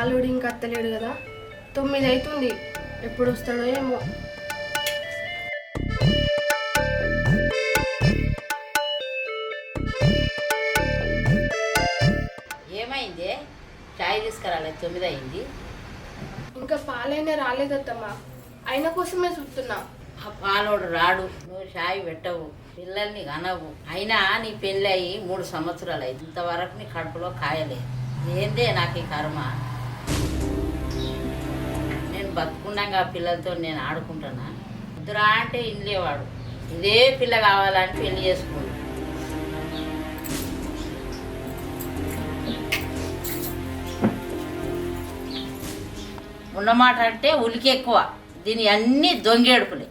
పాలుడి ఇంకా అత్తలేడు కదా. తొమ్మిది అవుతుంది ఎప్పుడు వస్తాడో ఏమో. ఏమైంది? చాయ్ తీసుకురాలేదు తొమ్మిది అయింది. ఇంకా పాలైనా రాలేదత్తమ్మా. ఆయన కోసమే చూస్తున్నా. ఆ పాలోడు రాడు. నువ్వు చాయ్ పెట్టవు పిల్లల్ని కనవు. అయినా నీ పెళ్ళి అయ్యి మూడు సంవత్సరాలు అయింది ఇంతవరకు నీ కడుపులో కాయలేదు. ఏందే నాకు ఈ కర్మ? నేను పిల్లలతో నేను ఆడుకుంటున్నా వద్దురా అంటే ఇండ్లేవాడు. ఇదే పిల్ల కావాలని పెళ్ళి చేసుకుండు ఉన్నమాట అంటే ఉలికి ఎక్కువ. దీని అన్ని దొంగేడుపులే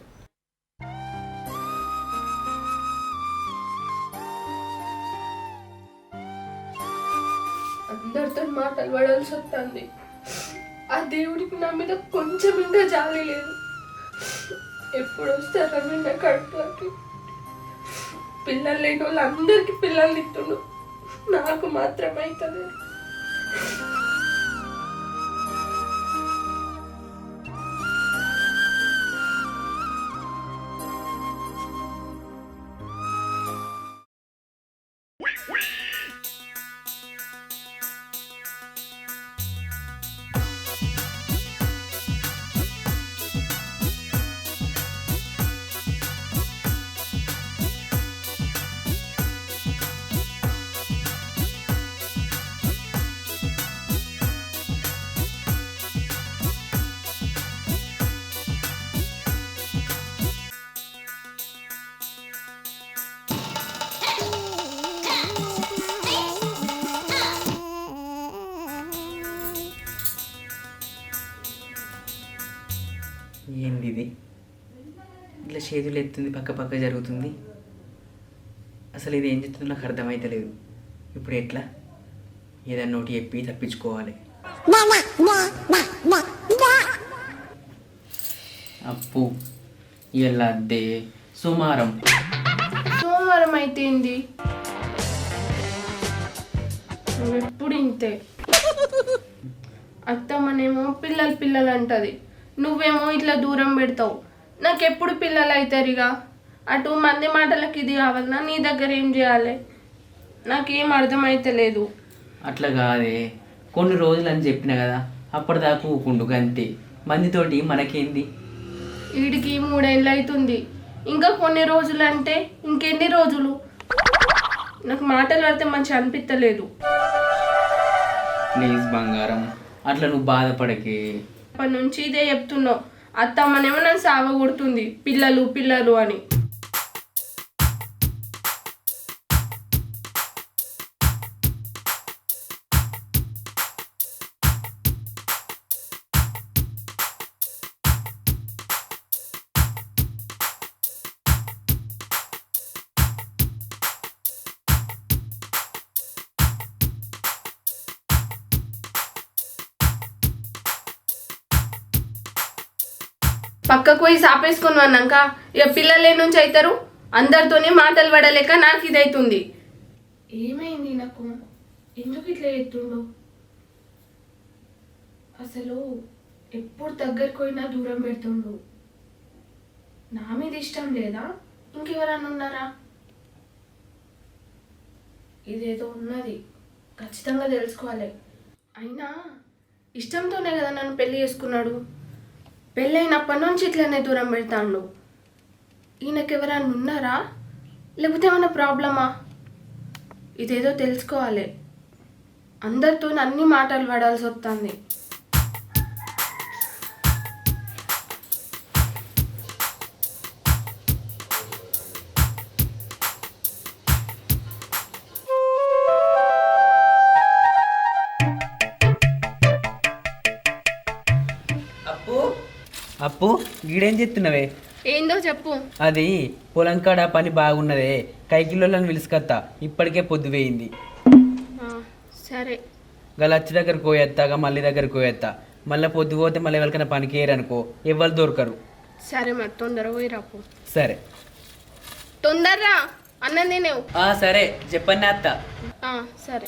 నా మీద కొంచెం ఇంకా జాలి లేదు. ఎప్పుడు వస్తారా నా కడుపులోకి పిల్లలు లేని వాళ్ళు అందరికీ పిల్లలు ఇస్తుండు నాకు మాత్రం అవుతుంది ఏంది ఇది ఇట్లా చేతులు ఎత్తుంది పక్క పక్క జరుగుతుంది. అసలు ఇది ఏం చెప్తుందో నాకు అర్థమైతలేదు. ఇప్పుడు ఎట్లా? ఏదన్నా ఒకటి చెప్పి తప్పించుకోవాలి. అప్పు ఇలా అద్దే సుమారం సోమవారం అయితే ఏంది? ఎప్పుడు ఇంతే? అత్తమ్మనేమో పిల్లలు పిల్లలు అంటది. నువ్వేమో ఇట్లా దూరం పెడతావు. నాకెప్పుడు పిల్లలు అవుతారు ఇక అటు మంది మాటలకి ఇది కావాలన్నా నీ దగ్గర ఏం చేయాలి? నాకేం అర్థమైతలేదు. అట్లా కాదే. కొన్ని రోజులు అని చెప్పిన కదా అప్పటిదాకా ఊకుండు అంతే మందితోటి మనకేంది? వీడికి మూడేళ్ళు అవుతుంది ఇంకా కొన్ని రోజులు అంటే ఇంకెన్ని రోజులు? నాకు మాటలు పడితే మంచి అనిపించలేదు ప్లీజ్ బంగారం అట్లా నువ్వు బాధపడకే. అప్పటి నుంచి ఇదే చెప్తున్నావు. అత్తమ్మనేమో నన్ను సావగొడుతుంది పిల్లలు పిల్లలు అని. పక్కకు పోయి సాపేసుకుని అన్నాక ఇక పిల్లలు నుంచి అవుతారు అందరితోనే మాటలు పడలేక నాకు ఇదైతుంది. ఏమైంది నాకు? ఎందుకు ఇట్లా ఎత్తుండు అసలు ఎప్పుడు దగ్గరికి పోయినా దూరం పెడుతుండు. నా మీద ఇష్టం లేదా? ఇంకెవరన్నా ఉన్నారా? ఇదేదో ఉన్నది. ఖచ్చితంగా తెలుసుకోవాలి. అయినా ఇష్టంతోనే కదా నన్ను పెళ్ళి చేసుకున్నాడు. పెళ్ళైనప్పటి నుంచి ఇట్లనే దూరం పెడతాడు. ఈయనకి ఎవరైనా ఉన్నారా? లేకపోతే ఏమైనా ప్రాబ్లమా? ఇదేదో తెలుసుకోవాలి. అందరితో అన్ని మాటలు పడాల్సి వస్తుంది అప్పు గీడేం చెప్తున్నావే ఏందో చెప్పు. అది పొలం కాడ పని బాగున్నదే కైకిలోలను పిలుసుకత్తా ఇప్పటికే పొద్దు వేయింది. సరే. గల అచ్చి దగ్గరకు పోయేత్తాగా మళ్ళీ దగ్గరకు పోయేత్తా. మళ్ళీ పొద్దు పోతే మళ్ళీ ఎవరికైనా పనికి వేయరనుకో ఎవరు దొరకరు. సరే మరి తొందర పోయి రాపు సరే. తొందరరా? అన్నం తినేవు? ఆ సరే. చెప్పండి అత్త. ఆ, సరే.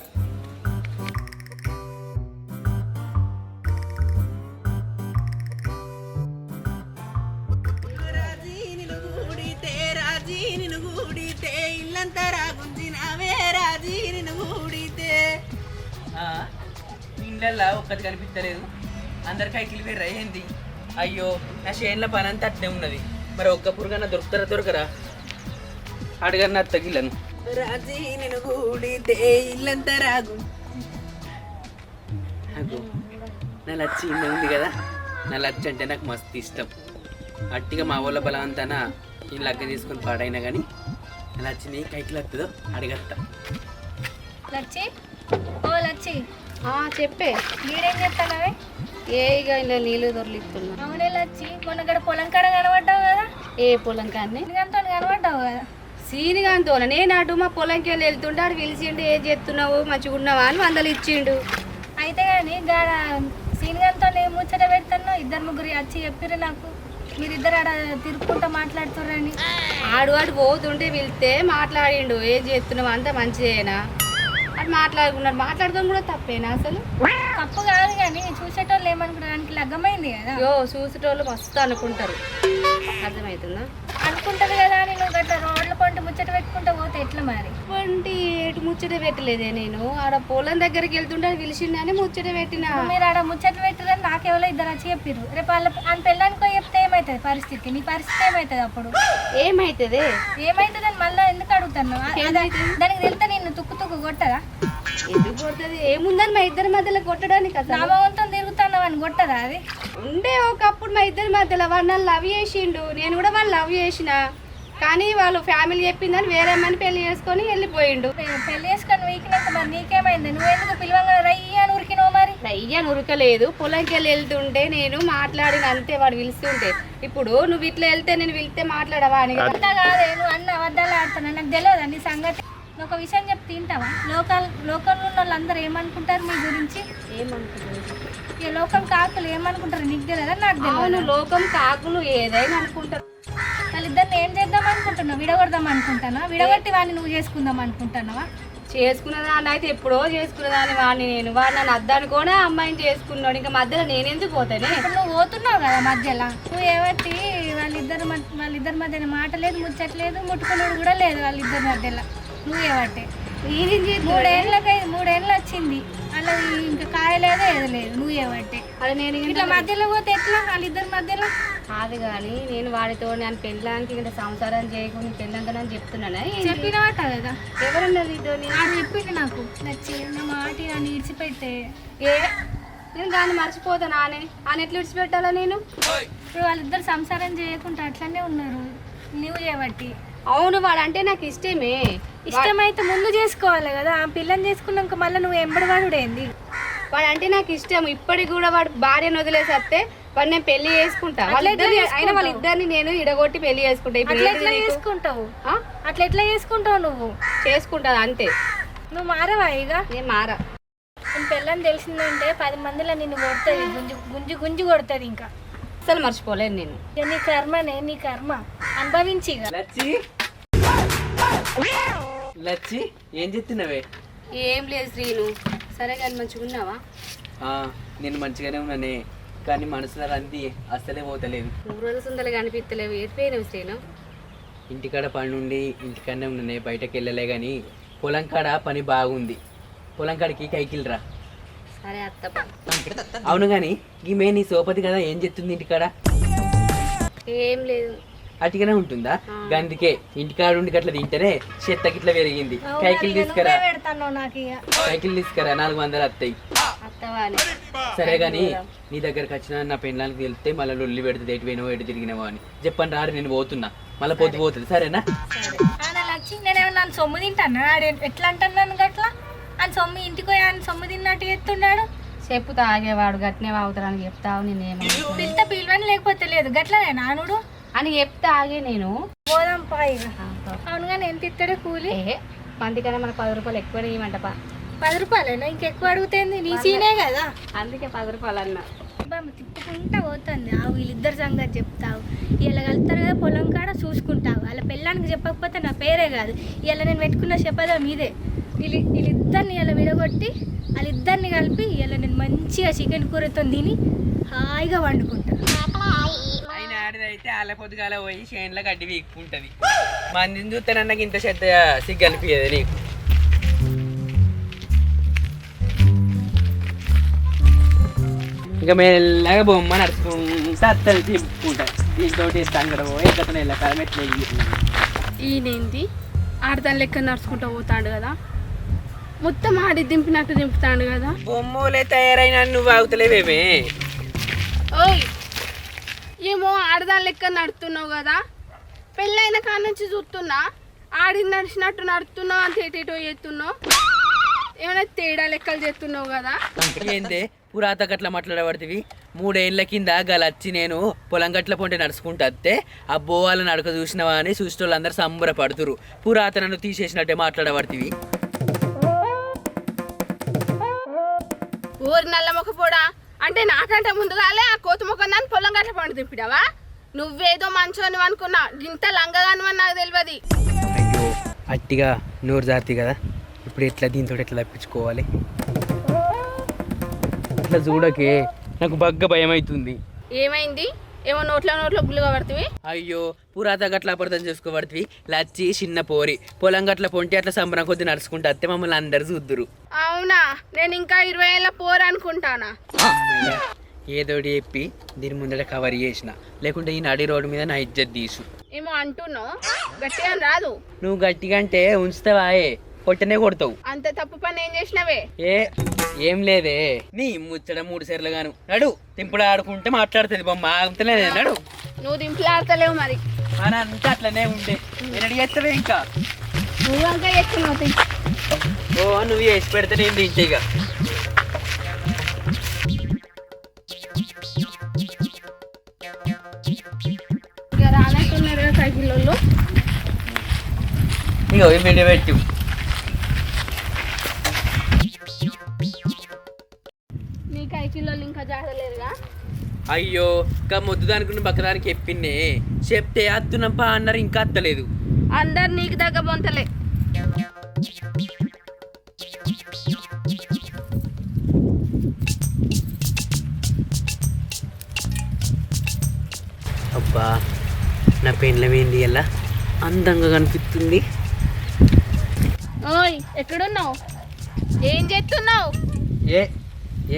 ఇల్లంతా గుంజినావే రాజీ నిన్ను ఊడితే. ఇండ్లల్లో ఒక్కటి కనిపించలేదు. అందరు కైకిలు వేరు అయ్యింది అయ్యో నా చేనుల పని అంతా అట్నే ఉన్నది. మరి ఒక్క పురుగన్న దొరుకుతారా దొరకరా? అడగన్న తగిలను రాజీ నిన్ను ఊడితే ఇల్లంతా రాగు నా లచ్చి ఇన్న ఉంది కదా. నా లచ్చి అంటే నాకు మస్తు ఇష్టం. అట్టిగా మా వాళ్ళ బలవంతాన ఈ లగ్గ తీసుకొని పాడైనా కానీ లచ్చిని కైకి లత్తుదో అడగత్తా. లచ్చి? ఓ లచ్చి. ఆ, చెప్పే. మీరేం చెప్తానవే ఏ ఇక ఇలా నీళ్ళు దొరలిస్తున్నా అవునే లచ్చి మొన్న గడ పొలం కాడ కనబడ్డావు కదా? ఏ పొలం కానీ ఎందుకంటే కనబడ్డావు కదా? సీనిగాంతో నేను అటు మా పొలంకి వెళ్ళి వెళ్తుంటే ఆడు పిలిచిండు ఏం చేస్తున్నావు మంచిగా ఉన్నావా? అని వందలు ఇచ్చిండు. అయితే కానీ గాడ సీనిగంతో ముచ్చట పెడతాను ఇద్దరు ముగ్గురు వచ్చి చెప్పిర్రు నాకు. మీరిద్దరు ఆడ తిరుక్కుంటా మాట్లాడుతుర్రని? ఆడు ఆడు పోతుంటే పిలిస్తే మాట్లాడిండు ఏం చేస్తున్నావు? అంతా మంచిదేనా? అది మాట్లాడుకున్నాడు. మాట్లాడడం కూడా తప్పేనా అసలు? తప్పు కాదు కానీ చూసేటోళ్ళు ఏమనుకున్నానికి లగ్గమైంది కదా. యో చూసేటోళ్ళు మస్తు అనుకుంటారు. అర్థమవుతుందా అనుకుంటది కదా అని నువ్వు గట్ల రోడ్ల పంట ముచ్చట పెట్టుకుంటా పోతే ఎట్లా మరి? వంటి ఏటు ముచ్చట పెట్టలేదే నేను. ఆడ పొలం దగ్గరికి వెళ్తుంటే పిలిచిండని ముచ్చట పెట్టినా. మీరు ఆడ ముచ్చట్లు పెట్టిరని నాకెవరో ఇద్దరు వచ్చి చెప్పిర్రు. రేపు వాళ్ళ ఆయన పెళ్ళానికో చెప్తే ఏమవుతుంది పరిస్థితి? నీ పరిస్థితి ఏమవుతుంది అప్పుడు? ఏమైతుంది? ఏమైతుందని మళ్ళీ ఎందుకు అడుగుతాను దానికి తెలితే నిన్ను తుక్కు తుక్కు కొట్టదా? ఎందుకు కొడుతుంది? ఏముందని మా ఇద్దరి మధ్యలో కొట్టడానికి అసలు? నామవంతం తిరుగుతున్నావు అని కొట్టదా అది? ఉండే ఒకప్పుడు మా ఇద్దరి మధ్యలో వాడు నన్ను లవ్ చేసిండు. నేను కూడా వాళ్ళు లవ్ చేసిన. కానీ వాళ్ళు ఫ్యామిలీ చెప్పిందని వేరే అమ్మని పెళ్ళి చేసుకొని వెళ్ళిపోయిండు. పెళ్ళి చేసుకొని వీకినాక మరి నీకేమైంది? నువ్వెందుకు పిలవంగా రయ్యి అయ్యా ఉరకలేదు పొలంకి వెళ్ళి వెళ్తుంటే నేను మాట్లాడిన అంతే వాడు పిలుస్తుంటే. ఇప్పుడు నువ్వు ఇట్లా వెళ్తే నేను వెళ్తే మాట్లాడవా అని. అంతా కాదే నువ్వు అన్న అబద్ధాలు ఆడుతున్నా నాకు తెలియదు నీ సంగతి. నువ్వు ఒక విషయం చెప్తే తింటావా? లోకల్ లోకల్ ఉన్న వాళ్ళందరూ ఏమనుకుంటారు మీ గురించి? ఈ లోకల్ కాకులు ఏమనుకుంటారు? నీకు తెలియదా? నాకు అవును తెలియదు లోకం కాకులు ఏదైనా అనుకుంటారు. వాళ్ళిద్దరిని ఏం చేద్దాం అనుకుంటున్నావు? విడగొడదాం అనుకుంటానా? విడగొట్టి వాడిని నువ్వు చేసుకుందాం అనుకుంటున్నావా? చేసుకున్నదాన్ని అయితే ఎప్పుడో చేసుకున్నదాన్ని వాడిని నేను. వాడు నన్ను అద్దనుకోనే అమ్మాయిని చేసుకున్నాడు. ఇంకా మధ్యలో నేనెందుకు పోతానే? నువ్వు పోతున్నావు కదా మధ్యలో. నువ్వు ఏవట్టి వాళ్ళిద్దరు మధ్య- వాళ్ళిద్దరి మధ్యన మాట లేదు ముచ్చట్లేదు ముట్టుకున్నాడు కూడా లేదు వాళ్ళిద్దరి మధ్యలో. నువ్వు ఏవట్టే మూడేళ్ళకి మూడేళ్ళు వచ్చింది అలా ఇంకా కాయలేదు ఏది లేదు నువ్వు ఏవట్టే అది నేను ఇట్లా మధ్యలో పోతే ఎట్లా? వాళ్ళిద్దరి మధ్యలో? కాదు కానీ నేను వాడితో నేను పెళ్ళానికి ఇంకా సంసారం చేయకుండా పెళ్ళంకనని చెప్తున్నానే? చెప్పినవాట కదా. ఎవరన్నా నీతోని ఆడు చెప్పింది నాకు. నచ్చి నా మాట నన్ను ఇడిచిపెట్టే ఏ? నేను దాన్ని మర్చిపోతాను ఆనే ఆయన ఎట్లా విడిచిపెట్టాలా నేను? ఇప్పుడు వాళ్ళిద్దరు సంసారం చేయకుండా అట్లనే ఉన్నారు. నువ్వు చేయబట్టి. అవును వాడంటే నాకు ఇష్టమే. ఇష్టమైతే ముందు చేసుకోవాలి కదా ఆ పిల్లని చేసుకున్నాక మళ్ళీ నువ్వు ఎంబడివాడుడేంది వాడంటే నాకు ఇష్టం. ఇప్పటికి కూడా వాడు భార్యను వదిలేసి వస్తే వాడు నేను పెళ్ళి చేసుకుంటా. అయినా వాళ్ళిద్దరిని నేను ఇడగొట్టి పెళ్ళి చేసుకుంటా. ఇప్పుడు అట్లా నీకు? చేసుకుంటావు? ఆ? అట్లా ఎట్లా చేసుకుంటావు నువ్వు? చేసుకుంటా అంతే. నువ్వు మారవా ఇక? నేను మారా. నేను పెళ్ళని తెలిసిందంటే పది మందిలో నిన్ను కొడుతుంది గుంజు గుంజు గుంజు కొడుతుంది ఇంకా. అసలు మర్చిపోలేను నేను. నీ కర్మనే నీ కర్మ. అనుభవించి ఇక. లచ్చి. లచ్చి ఏం చెప్తున్నావే? ఏం లేదు శ్రీను. సరే కానీ మంచిగా ఉన్నావా? ఆ, నేను మంచిగానే ఉన్నానే కానీ మనసులో రంది అస్సలే పోతలేదు. మూడు రోజులు సుందరగా అనిపించలేవు ఏడిపోయినావు శ్రీను? ఇంటికాడ పని నుండి ఇంటికాడనే ఉన్నానే బయటకు వెళ్ళలే కానీ పొలం కాడ పని బాగుంది. పొలం కాడికి కైకిల్రా సరే అవును కానీ ఈమె నీ సోపతి కదా ఏం చెప్తుంది ఇంటికాడ? ఏం లేదు. అటుగానే ఉంటుందా? అందుకే ఇంటికాడ ఉండి గట్ల తింటేనే చెత్త గిట్ల పెరిగింది. కైకిల్ తీసుకురా. కైకిల్ తీసుకురా నాలుగు వందలు అత్తవాని సరే కానీ నీ దగ్గరకు వచ్చిన నా పెళ్ళానికి వెళ్తే మళ్ళీ లొల్లి పెడుతుంది ఎటు పోయినావో ఎటు తిరిగినావో అని. చెప్పండి రారు నేను పోతున్నా. మళ్ళీ పొద్దు పోతుంది. సరేనా? సొమ్ము తింటాను? ఎట్లా అంటున్నాను గట్లా? ఆయన సొమ్ము ఇంటికి పోయి ఆయన సొమ్ము తిన్నట్టు ఎత్తున్నాడు చెప్పు తాగేవాడు గట్నే వాగుతాడని చెప్తావు నేనేమో పిలితే పిలవని లేకపోతే లేదు గట్లనే నానుడు అని చెప్తే ఆగే నేను. పోదాం పా ఇక. అవును కానీ ఎంత ఇస్తాడే కూలి? ఏ మందికన్నా మనకు పది రూపాయలు ఎక్కువ ఇవ్వమంటపా. పది రూపాయలేనా? ఇంకెక్కువ అడుగుతుంది? నీ సీనే కదా. అందుకే పది రూపాయలు అన్నా తిప్పుకుంటా పోతుంది. ఆ వీళ్ళిద్దరు సంగతి చెప్తావు. ఇలా కలుతారు కదా పొలం కాడ చూసుకుంటావు. వాళ్ళ పెళ్ళానికి చెప్పకపోతే నా పేరే కాదు. ఇలా నేను పెట్టుకున్న చెప్పదా మీదే. వీళ్ళు వీళ్ళిద్దరిని ఇలా విడగొట్టి వాళ్ళిద్దరిని కలిపి ఇలా నేను మంచిగా చికెన్ కూరతో తిని హాయిగా వండుకుంటా. ఆయన ఆడ అయితే ఆల పొద్దుగాల పోయి చేనులో గడ్డి వీక్కుంటది మందిని చూస్తే నాకు ఇంత శ్రద్ధ సిగ్గు అనిపించదు నీకు. ఇక మెల్లగా బొమ్మ నడుచుకుంటా అత్తలు తిప్పుకుంటా. దీంతో సంగడం ఎక్కతనే వెళ్ళక మెట్లు ఈయనేంది? ఆడదాని లెక్క నడుచుకుంటూ పోతాడు కదా. మొత్తం ఆడి దింపినట్టు దింపుతాడు కదా. బొమ్మలే తయారైన నువ్వు ఆగుతలేవేమే? ఓయ్ ఏమో ఆడదాని లెక్క నడుతున్నావు కదా. పెళ్ళైన కాడ నుంచి చూస్తున్నా ఆడి నడిచినట్టు నడుతున్నావు అంత ఎటు ఎటో చేస్తున్నావు. ఏమైనా తేడా లెక్కలు చేస్తున్నావు కదా. ఏందే పురాత గట్ల మాట్లాడబడుతుంది మూడేళ్ళ కింద గలచ్చి నేను పొలం గట్ల పొంటి నడుచుకుంటా అబ్బో వాళ్ళ నడక చూసినవా అని చూసిన వాళ్ళందరూ సంబరపడుతురు పురాత నన్ను తీసేసినట్టే మాట్లాడబడుతుంది నల్ల మొక్కపోడా అంటే నాకంటే ముందుగాలే ఆ కోతి మొక్క దాన్ని పొలం గట్ల పండు తిప్పిడావా? నువ్వేదో మంచోని అనుకున్నా ఇంత లంగగానివని నాకు తెలియదు అయ్యో అట్టిగా నోరు జారుతుంది కదా? ఇప్పుడు ఎట్లా దీంతో ఎట్లా తప్పించుకోవాలి? ఇట్లా చూడకే నాకు బగ్గ భయం అవుతుంది ఏమైంది? ఏమో నోట్లో నోట్లో గుళ్ళు పడుతుంది. అయ్యో పురాత గట్ల అపార్థం చేసుకోబడుతుంది. లచ్చి చిన్న పోరి. పొలం గట్ల పొంటి అట్లా సంబరం కొద్ది నడుచుకుంటా అత్తే మమ్మల్ని అందరు చూద్దురు. అవునా? నేను ఇంకా ఇరవై ఏళ్ళ పోరు అనుకుంటానా? ఏదోటి చెప్పి దీని ముందర కవర్ చేసిన. లేకుంటే ఈ నడి రోడ్డు మీద నా ఇజ్జత్ తీసు. ఏమో అంటున్నావు. గట్టిగా రాదు. నువ్వు గట్టిగా అంటే ఉంచుతావాయే. కొట్టనే కొడతావు. అంత తప్పు పని ఏం చేసినవే? ఏ ఏం లేదే. నీ ముచ్చట మూడు సార్లు గాను. నడు తింపుడు ఆడుకుంటే మాట్లాడుతుంది బొమ్మ. ఆగుతలేదే నడు. నువ్వు దింపులాడతలేవు మరి. అని అంతా అట్లనే ఉండే. నేను అడిగేస్తావే ఇంకా? నువ్వు ఇంకా ఎక్కువ ఓ నువ్వు వేసి పెడితే నేను తింటే ఇక. రానట్టున్నారు ఈ వీడియో పెట్టు. అయ్యో ఇంకా మొద్దు దానికి బక్కదానికి చెప్పిండే చెప్తే అత్తునప్ప అన్నారు ఇంకా అత్తలేదు. అందరు నీకు దగ్గ బొంతలే. అబ్బా నా పెండ్లమేంది ఎలా అందంగా కనిపిస్తుంది. ఓయ్ ఎక్కడున్నావు? ఏం చేస్తున్నావు? ఏ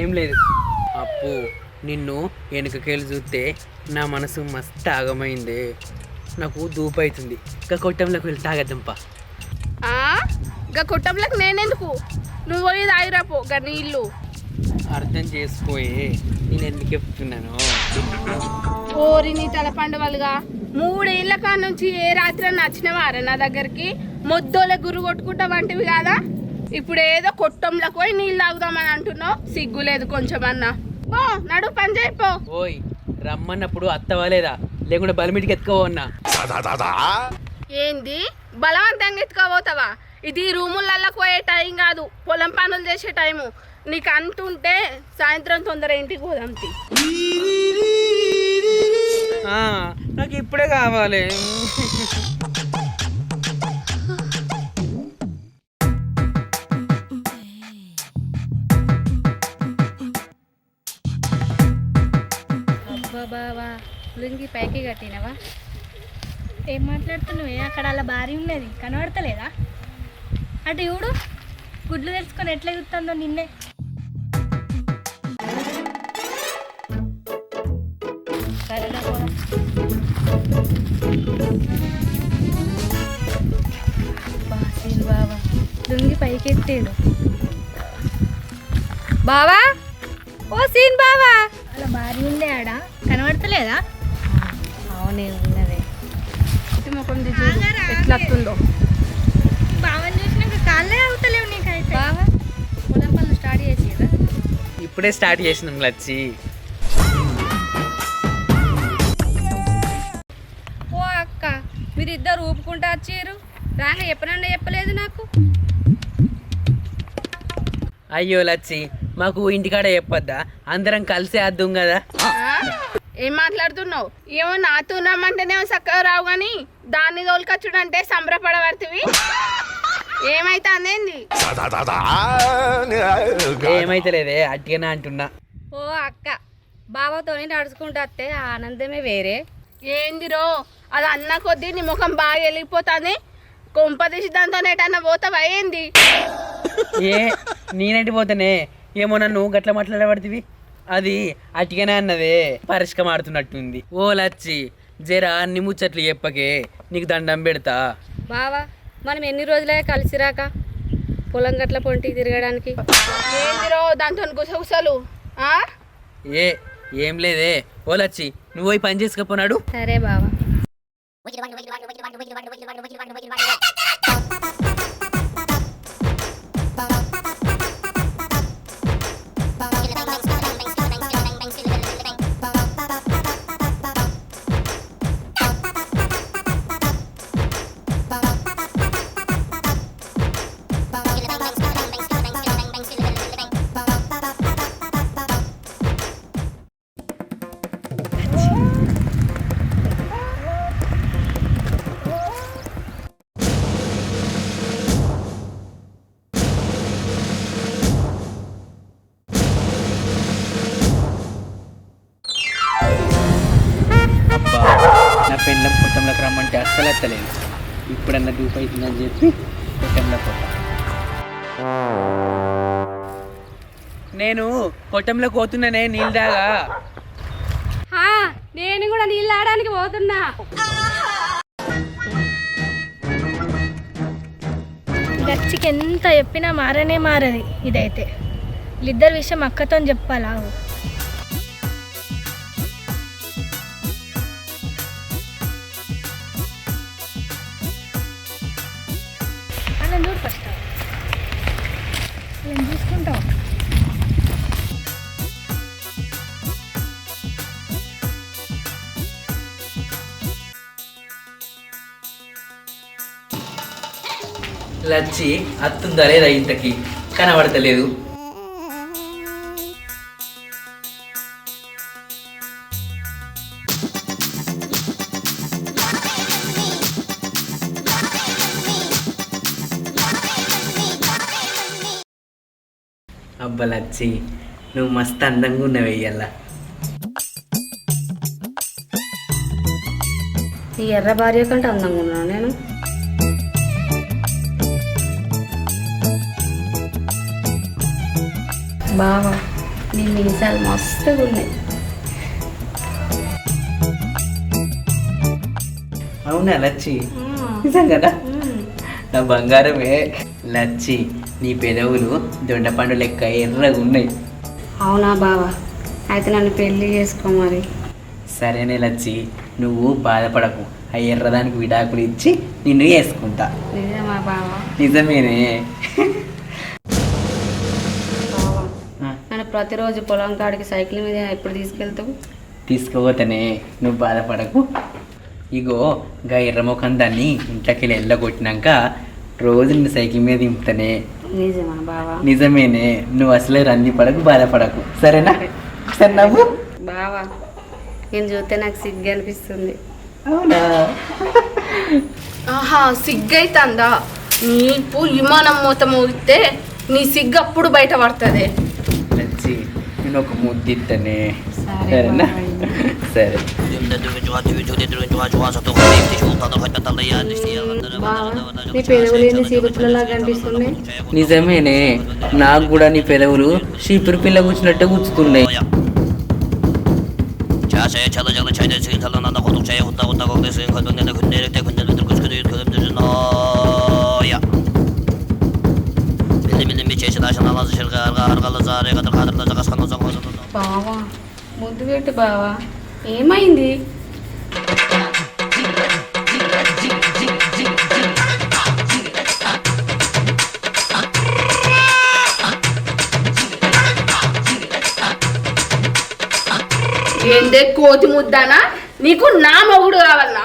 ఏం లేదు. అప్పు నిన్ను వెనుకకెళ్ళి చూస్తే నా మనసు మస్తు ఆగమైంది. నాకు దూపు అవుతుంది ఇంకా కొట్టంలోకి వెళ్ళి తాగద్దంప గా కుటుంబలకు నేనెందుకు? నువ్వు పోయి తాగిరాపో గా నీళ్ళు అర్థం చేసుకోయే. నేను ఎందుకు చెప్తున్నాను? ఓరి నీ తలపండువలుగా మూడేళ్ళ కాడ నుంచి ఏ రాత్రి నచ్చినవారా నా దగ్గరికి? మొద్దోలే గురు కొట్టుకుంటా వంటివి కాదా? ఇప్పుడు ఏదో కొట్టంలోకి పోయి నీళ్ళు తాగుదామని అంటున్నావు. సిగ్గు లేదు కొంచెం అన్నా. పో నడు పని చేయిపో ఓయ్ రమ్మన్నప్పుడు అత్తవాలేదా? లేకుంటే బలిమిటికి ఎత్తుకోవన్నా ఏంది? బలవంతంగా ఎత్తుకోబోతావా? ఇది రూములలోకి పోయే టైం కాదు పొలం పనులు చేసే టైము. నీకు అంతుంటే సాయంత్రం తొందర ఇంటికి పోదాం తీ. నాకు ఇప్పుడే కావాలి. లుంగి పైకి కట్టినవా? ఏం మాట్లాడుతున్నావు? అక్కడ అలా భారీ ఉన్నది. కనబడతలేదా? అటు చూడు. గుడ్లు తెలుసుకొని ఎట్లా చూస్తుందో నిన్నే. సరేనా పోదాం. బావా. బావా? ఓ సీన్ బావా. అలా భారీ ఉండే ఆడ. కనబడతలేదా? అవునే ఉన్నదే ఇటు ముఖం ఎట్లా వస్తుందో బావని చూసినాక కాళ్ళే అవుతలేవు నీకైతే. బావా పొలం పనులు స్టార్ట్ చేసేదా ఇప్పుడే స్టార్ట్ చేసినాం లచ్చి. ఓ అక్క మీరిద్దరు ఊపుకుంటా వచ్చారు రాక చెప్పనండి చెప్పలేదు నాకు. అయ్యో లచ్చి మాకు ఇంటికాడ చెప్పొద్దా? అందరం కలిసే అద్దాం కదా? ఏం మాట్లాడుతున్నావు? ఏమో నాతో రమ్మంటేనేమో చక్కగా రావు కానీ దాన్ని తోలుకొచ్చుడు అంటే సంబరపడబడుతుంది ఏమైతే అందేంది ఏమైతే లేదే అట్టిగానే అంటున్నా. ఓ అక్క బావతోని నడుచుకుంటూ వస్తే ఆ ఆనందమే వేరే. ఏందిరో అది అన్న కొద్దీ నీ ముఖం బాగా వెళ్ళిపోతుంది కొంపదీసి దాంతో ఎటన్నా పోతావా? ఏంది? ఏ నేనంటి పోతేనే ఏమో నన్ను గట్ల మాట్లాడబడుతుంది అది అటికనే అన్నదే. పరిష్కం ఆడుతున్నట్టుంది ఓ లచ్చి జరా అన్ని ముచ్చట్లు చెప్పకే నీకు దండం పెడతా. బావా మనం ఎన్ని రోజులే కలిసిరాక పొలం గట్ల పొంటికి తిరగడానికి. ఏందిరో దాంతో గుసగుసలు ఆ? ఏ ఏం లేదే. ఓ లచ్చి నువ్వు పోయి పని చేసుకపోనాడు. సరే బావా. పెండ్లం పెళ్ళం కుటుంబంలోకి రమ్మంటే అస్సలు ఎత్తలేదు. ఇప్పుడన్నా దూపు అవుతుందని చెప్పి కుటుంబంలో పోతా. నేను కొట్టంలో పోతున్నానే నీళ్ళు దాగా నేను కూడా నీళ్ళు ఆడడానికి పోతున్నా. గచ్చికి ఎంత చెప్పినా మారనే మారది ఇదైతే. వీళ్ళిద్దరు విషయం అక్కతో చెప్పాలా? లచ్చి అత్తుందా లేదా ఇంతకి? కనబడతలేదు. అబ్బా లచ్చి నువ్వు మస్తు అందంగా ఉన్నావు వెయ్యల్లా ఈ ఎర్ర భార్య కంటే అందంగా ఉన్నాను బావా నీ మీసాలు మస్తుగా ఉన్నాయి అవునా లచ్చి? నిజం కదా? నా బంగారమే. లచ్చి నీ పెదవులు దొండపండు లెక్క ఎర్రగా ఉన్నాయి అవునా బావా అయితే నన్ను పెళ్ళి చేసుకో మరి. సరేనే లచ్చి నువ్వు బాధపడకు. ఆ ఎర్రదానికి విడాకులు ఇచ్చి నిన్ను వేసుకుంటా. నిజమా బావా? నిజమేనే. ప్రతిరోజు పొలం కాడికి సైకిల్ మీద ఎప్పుడు తీసుకెళ్తావు? తీసుకుపోతేనే నువ్వు బాధపడకు. ఇగో గా ఎర్రముఖం దాన్ని ఇంట్లోకి వెళ్ళి వెళ్ళగొట్టినాక రోజు నిన్ను సైకిల్ మీద దింపుతానే. నిజమా బావా? నిజమేనే నువ్వు అసలే రంది పడకు బాధపడకు. సరేనా? సరే నవ్వు. బావా నేను చూస్తే నాకు సిగ్గు అనిపిస్తుంది. అవునా? ఆహా సిగ్గైతుందా? నీకు విమానం మూత మోగితే నీ సిగ్గు అప్పుడు బయట పడుతుంది. మరి నేను ఒక ముద్దిట్టనే సరేనా సరే నిజమేనే నాకు కూడా నీ పెదవులు చీపురు పిల్ల కూర్చున్నట్టే కూర్చుతున్నాయి చదవ చదవ చదవ దశల వలస శిల్క అర్గ అర్గల జారే కథ ఖాదర్ దశ కసన దశ కసన బావా ముద్దు పెట్టు బావా. ఏమైంది? ఏందే కోతి ముద్దానా? నీకు నా మగుడు కావాలన్నా.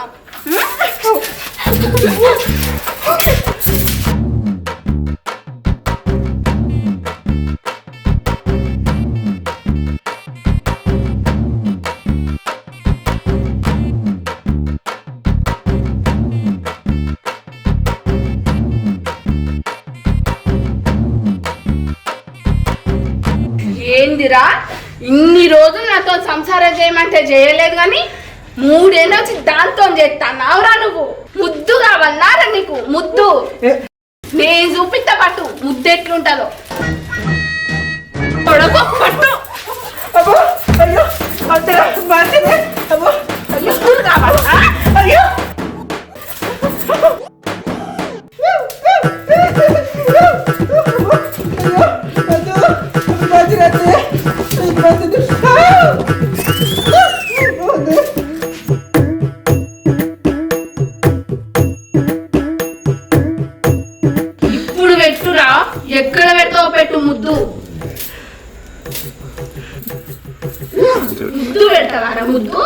ఏందిరా ఇన్ని రోజులు నాతో సంసారం చేయమంటే చేయలేదు కానీ మూడేళ్ళు వచ్చి దాంతో చేస్తాన్నావురా నువ్వు. ముద్దు కావాలన్నారా నీకు? ముద్దు. నేను చూపిస్తా పట్టు. ముద్దు ఎట్లుంటుందో. పట్టు. అయ్యో. ఇప్పుడు పెట్టురా. ఎక్కడ పెడతావు పెట్టు ముద్దు. ముద్దు పెట్టరా ముద్దు?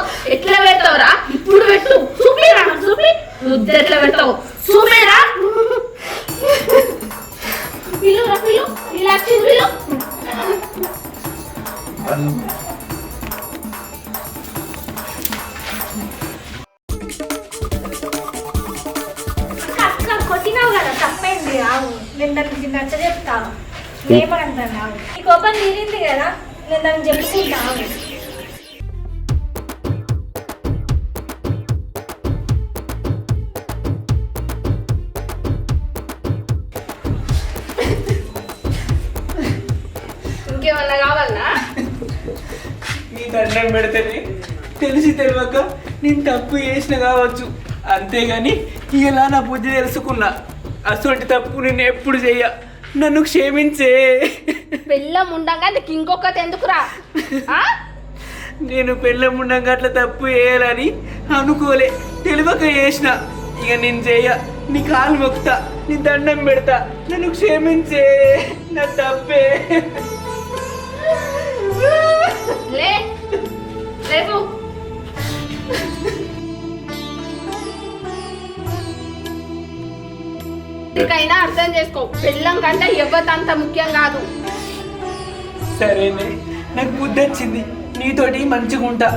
దండం పెడితేనే తెలిసి తెలియక నేను తప్పు చేసిన కావచ్చు. అంతేగాని ఇలా నా బుద్ధి తెలుసుకున్నా. అటువంటి తప్పు నేను ఎప్పుడు చెయ్య. నన్ను క్షమించే. బెల్లం ఉండంగా నీకు ఇంకొకటి ఎందుకురా? ఆ? నేను పెళ్ళం ఉండగా అట్లా తప్పు చేయాలని అనుకోలే. తెలియక చేసిన. ఇక నేను చెయ్య. నీ కాలు మొక్కుతా. నీ దండం పెడతా. నన్ను క్షమించే. నా తప్పే. లే ఇకైనా అర్థం చేసుకో. బెల్లం కంటే ఎవరి అంత ముఖ్యం కాదు. సరేనే నాకు బుద్ధి వచ్చింది. నీతోటి మంచిగా ఉంటా.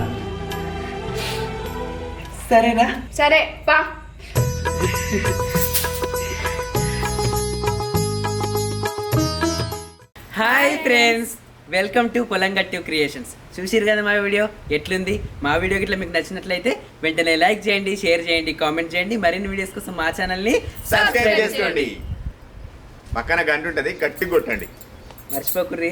సరేనా? సరే పా. Hi friends welcome to Polamgattu creations. చూసిరు కదా మా వీడియో? ఎట్లుంది? మా వీడియో ఇట్లా మీకు నచ్చినట్లయితే వెంటనే లైక్ చేయండి షేర్ చేయండి కామెంట్ చేయండి. మరిన్ని వీడియోస్ కోసం మా ఛానల్ని సబ్స్క్రైబ్ చేసుకోండి. పక్కన గంట ఉంటుంది గట్టి కొట్టండి. మర్చిపోకుర్రి.